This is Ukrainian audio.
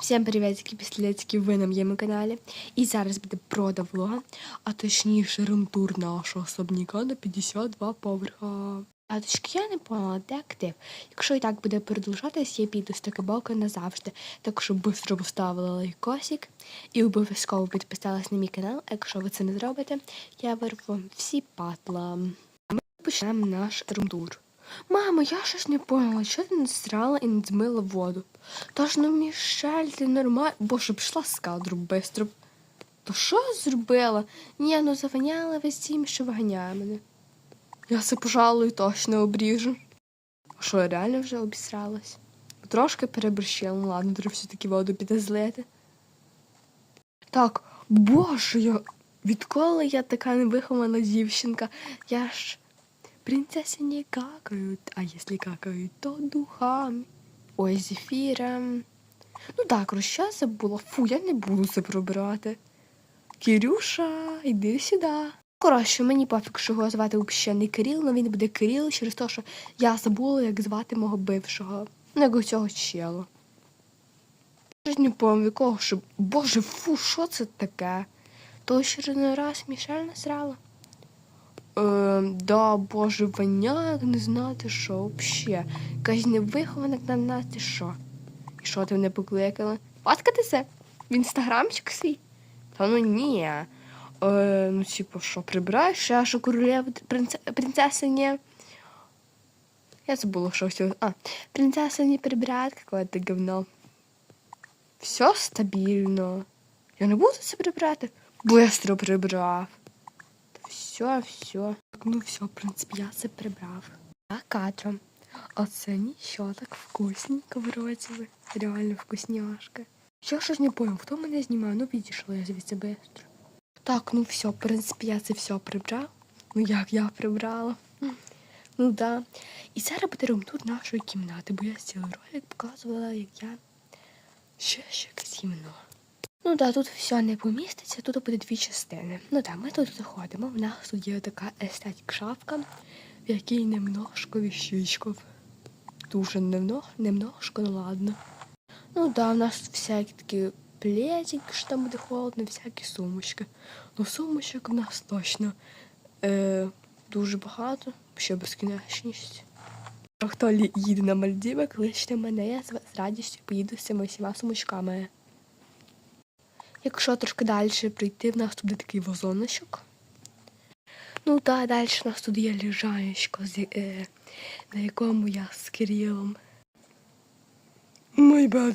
Всім привітки, пістолетики, ви на моєму каналі. І зараз буде прода влога, а точніше румтур нашого особняка на 52 поверха. А точки я не поняла, де актив. Якщо і так буде продовжатись, я піду з Токибока назавжди. Так що швидко поставила лайкосик і обов'язково підписалась на мій канал. А якщо ви це не зробите, я вирву всі патла. А ми почнемо наш румтур. Мамо, я щось не поняла, що ти не срала і не змила воду. Та ж ну Мішель, ти нормально. Боже, пішла з кадру бистро. То що зробила? Ні, ну завиняла весь дім, що виганяє мене. Я це, пожалуй, точно обріжу. А що, я реально вже обісралась? Трошки переборщила, ну ладно, треба все-таки воду піде злити. Так, боже, я... відколи я така невихована дівчинка, я ж принцессы не какают, а если какают, то духами. Ой, зефіром. Ну так, я забула. Фу, я не буду це пробирати. Кирюша, йди сюди. Коротше, мені пофіг, що його звати взагалі не Кирил, але він буде Кирил через те, що я забула, як звати мого бившого. Ну, як цього чела. Не пам'ятаю, що. Боже, фу, що це таке? То ще не раз Мішель насрала. Е, да, боже, воняє, як не знати, що взагалі. Якась невихована на нас, ти що? І що ти мене покликала? Фоткатися? В інстаграмчик свій? Та ну ні. Е, ну, типу, що, прибираєш, я що королева принце, принцеса не... Я забула, що все. А, принцесса не прибирает какое-то говно. Все стабільно. Я не буду це прибирати. Быстро прибрав. Все, все. Ну все, в принципі, я це прибрав. А кадром. Оце нічого так вкусненько вроді. Реально вкусняшка. Я щось не понял, хто мене знімає? Ну відійшла я звідси быстро. Так, ну все, в принципі, я це все прибрав. Ну як я прибрала? Ну да. І зараз буде ремонт нашої кімнати, бо я цілий ролик показувала, як я ще ще якесь. Ну так, тут все не поміститься, тут буде дві частини. Ну так, ми тут заходимо. В нас тут є така естетик шафка, в якій немножко віщичков. Дуже немного, немножко, ну ладно. Ну да, у нас всякі такі плетики, що там буде холодно, всякі сумочки. Ну, сумочок у нас точно е, дуже багато, ще безкінечність. Хто їде на Мальдіви, кличте мене, я з радістю поїду з цими всіма сумочками. Якщо трошки далі прийти, в нас тут буде такий вазоночок. Ну так, далі в нас тут є ліжаєчко, е, на якому я з Кирилом. Мой бад.